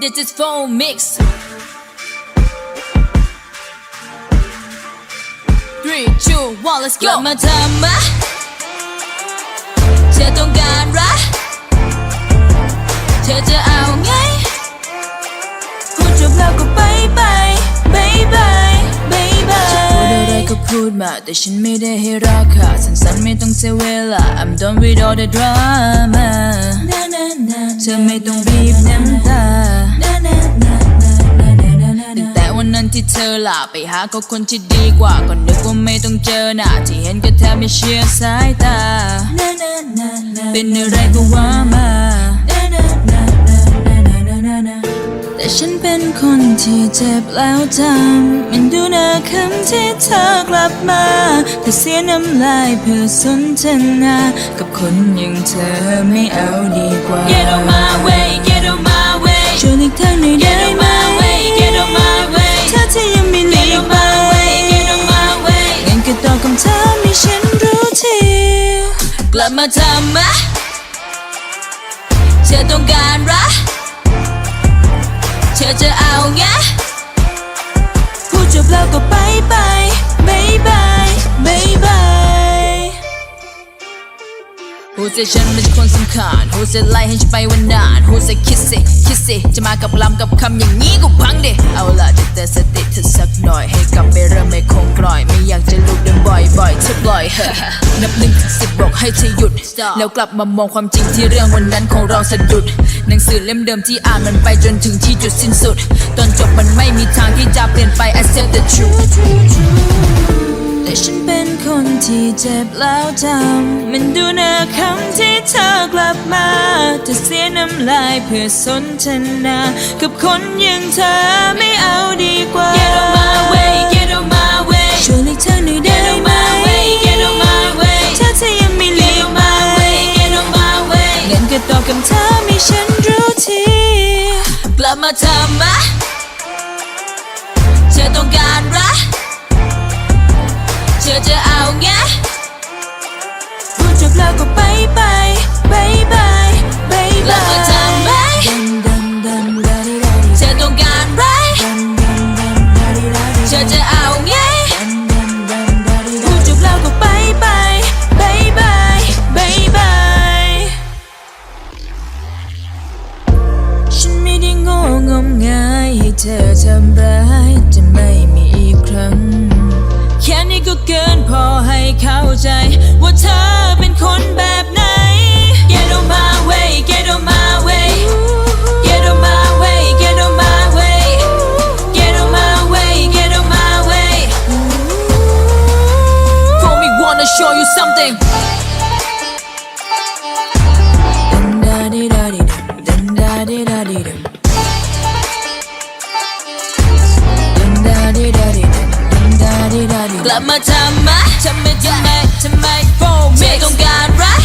This is phone mix. Three, two, one, let's go. กลับมาทำมะเธอต้องการรักเธอจะเอาไงพูดจบแล้วก็ไป พูดมาแต่ฉันไม่ได้ให้ราคาสั้นๆไม่ต้องเสียเวลา I'm done with all the drama เธอไม่ต้องบีบน้ำตาตั้งแต่วันนั้นที่เธอลาไปหาเขาคนที่ดีกว่าก็นึกว่าไม่ต้องเจอหน้าที่เห็นก็แทบไม่เชื่อสายตา เป็นอะไรก็ว่ามา แต่ฉันเป็นคนที่เจ็บแล้วจำมันดูน่าคำที่เธอกลับมาแต่เสียน้ำลายเพื่อสนทนา กับคนอย่างเธอไม่เอาดีกว่า Get on my way Get on my way ช่วยหลีกทางหน่อยได้ไหม Get on my way ถ้าเธอยังไม่หลีกไป Get on my way งั้นก็ตอบคำถามให้ฉันรู้ทีกลับมาทำมะเธอต้องการรัก แล้วก็ไปไปบายบายบายบายพูดเสียฉันเป็นคนสำคัญหัวใจไล่ให้ฉันไปวันนานหัวใจคิดสิคิดสิจะมากับลำกับคำอย่างนี้ก็พังดิเอาล่ะจะเตือนสติเธอสักหน่อยให้กลับไปเริ่มไม่ คงกร่อย ไม่อยากจะลุกเดินบ่อยๆเธอปล่อยนับหนึ่งถึงสิบบอกให้เธอหยุด แล้วกลับมามองความจริงที่เรื่องวันนั้นของเราสะดุด หนังสือเล่มเดิมที่อ่านมันไปจนถึงที่จุดสิ้นสุด ตอนจบมันไม่มีทางที่จะเปลี่ยนไป I said the truth แต่ฉันเป็นคนที่เจ็บแล้วจำมันดูน่าคำที่เธอกลับมาจะเสียน้ำลายเพื่อสนทนา กับคนอย่างเธอไม่เอาดีกว่า ก็ตอบคำถามให้ฉันรู้ทีกลับมาทำมะเธอต้องการรักเธอจะเอาไงพูดจบแล้วก็ไปไปบายบายบายบายแล้วมาทำไหมเธอต้องการไรเธอจะเอา เธอทำ กลับมาทำมทำไมทำไมทำไมโฟมไม่ต้องการรัก